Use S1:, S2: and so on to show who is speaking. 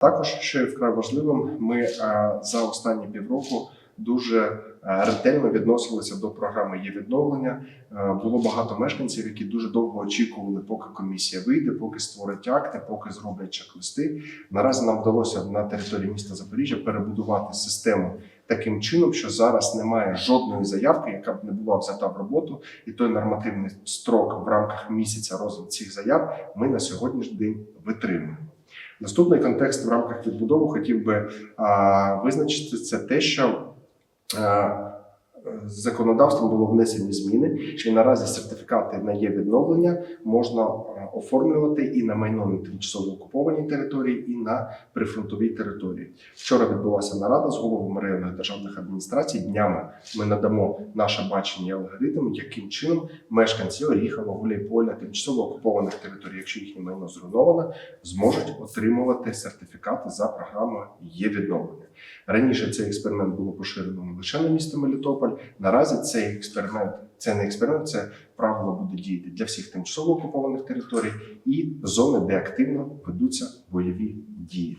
S1: Також, що вкрай важливим, ми е, за останні півроку дуже е, ретельно відносилися до програми є відновлення. Е, Було багато мешканців, які дуже довго очікували, поки комісія вийде, поки створить акти, поки зроблять чек-листи. Наразі нам вдалося на території міста Запоріжжя перебудувати систему таким чином, що зараз немає жодної заявки, яка б не була взята в роботу, і той нормативний строк в рамках місяця розгляд цих заяв ми на сьогоднішній день витримуємо. Наступний контекст в рамках відбудови хотів би а, визначити це те, що а, законодавством було внесені зміни, що наразі сертифікати на є відновлення можна оформлювати і на майно на тимчасово окупованій території, і на прифронтовій території. Вчора відбулася нарада з головами районних державних адміністрацій. Днями ми надамо наше бачення алгоритм, яким чином мешканці Оріхова, Гуляйполя, тимчасово окупованих територій, якщо їхнє майно зруйновано, зможуть отримувати сертифікати за програмою є відновлення. Раніше цей експеримент було поширено лише на місто Мелітополь. Наразі цей експеримент це не експеримент, це правило буде діяти для всіх тимчасово окупованих територій і зони, де активно ведуться бойові дії.